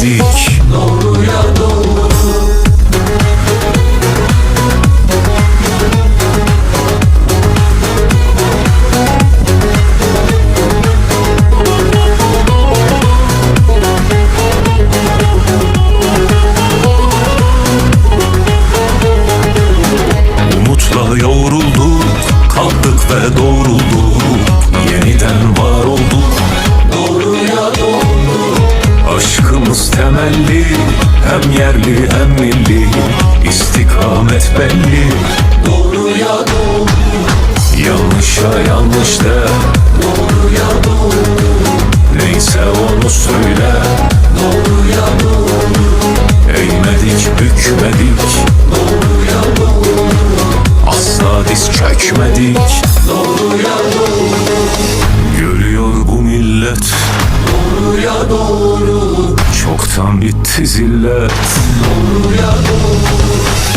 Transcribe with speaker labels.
Speaker 1: diz Hem yerli hem milli İstikamet belli. Doğruya doğru. Yanlışa yanlış de. Doğruya doğru. Neyse onu söyle. Doğruya doğru. Eğmedik bükmedik. Doğruya doğru. Asla diz çökmedik. Doğruya doğru. Görüyor bu millet. Doğruya doğru Bitti zillet Doğruya doğru